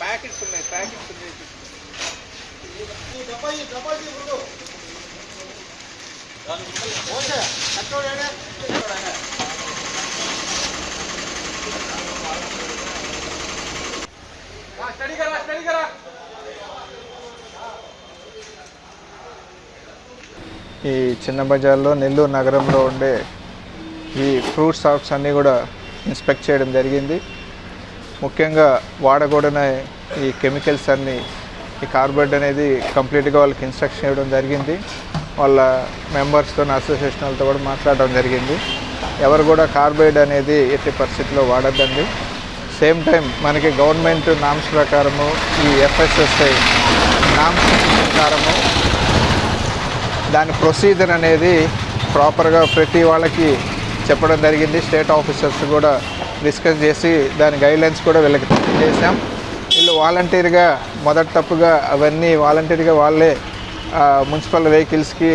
Packets ఉన్నాయి packets ఉన్నాయి. ఈ చిన్న బజార్లో నెల్లూరు నగరంలో ఉండే ఈ ఫ్రూట్ షాప్స్ అన్నీ కూడా ఇన్స్పెక్ట్ చేయడం జరిగింది. ముఖ్యంగా వాడకూడని ఈ కెమికల్స్ అన్నీ ఈ కార్బైడ్ అనేది కంప్లీట్గా వాళ్ళకి ఇన్స్ట్రక్షన్ ఇవ్వడం జరిగింది. వాళ్ళ మెంబర్స్తో అసోసియేషన్ వాళ్ళతో కూడా మాట్లాడడం జరిగింది. ఎవరు కూడా కార్బైడ్ అనేది ఎట్టి పరిస్థితిలో వాడద్దండి. సేమ్ టైం మనకి గవర్నమెంట్ నామ్స్ ప్రకారము ఈ ఎఫ్ఎస్ఎస్ఐ నామ్స్ ప్రకారము దాని ప్రొసీజర్ అనేది ప్రాపర్గా ప్రతి వాళ్ళకి చెప్పడం జరిగింది. స్టేట్ ఆఫీసర్స్ కూడా డిస్కస్ చేసి దాని గైడ్లైన్స్ కూడా వీళ్ళకి చేసాం వీళ్ళు వాలంటీర్గా మొదటి తప్పుగా అవన్నీ వాలంటీర్గా వాళ్ళే మున్సిపల్ వెహికల్స్కి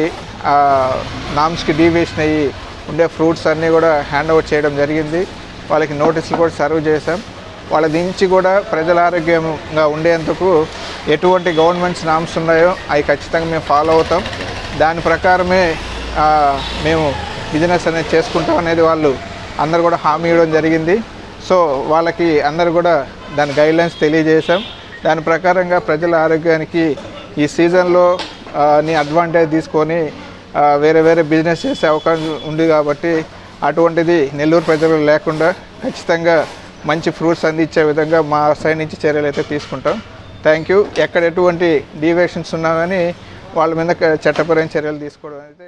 నామ్స్కి డీవియేషన్ అయ్యి ఉండే ఫ్రూట్స్ అన్నీ కూడా హ్యాండ్ ఓవర్ చేయడం జరిగింది. వాళ్ళకి నోటీసులు కూడా సర్వ్ చేశాం. వాళ్ళ నుంచి కూడా ప్రజల ఆరోగ్యంగా ఉండేందుకు ఎటువంటి గవర్నమెంట్స్ నామ్స్ ఉన్నాయో అవి ఖచ్చితంగా మేము ఫాలో అవుతాం. దాని ప్రకారమే మేము బిజినెస్ అనేది చేసుకుంటాం అనేది వాళ్ళు అందరు కూడా హామీ ఇవ్వడం జరిగింది. సో వాళ్ళకి అందరు కూడా దాని గైడ్లైన్స్ తెలియజేశాం. దాని ప్రకారంగా ప్రజల ఆరోగ్యానికి ఈ సీజన్లో నీ అడ్వాంటేజ్ తీసుకొని వేరే వేరే బిజినెస్ చేసే అవకాశం ఉంది కాబట్టి అటువంటిది నెల్లూరు ప్రజలు లేకుండా ఖచ్చితంగా మంచి ఫ్రూట్స్ అందించే విధంగా మా సైడ్ నుంచి చర్యలు అయితే తీసుకుంటాం. థ్యాంక్ యూ ఎక్కడ ఎటువంటి డీవియేషన్స్ ఉన్నా కానీ వాళ్ళ మీద చట్టపరమైన చర్యలు తీసుకోవడం అయితే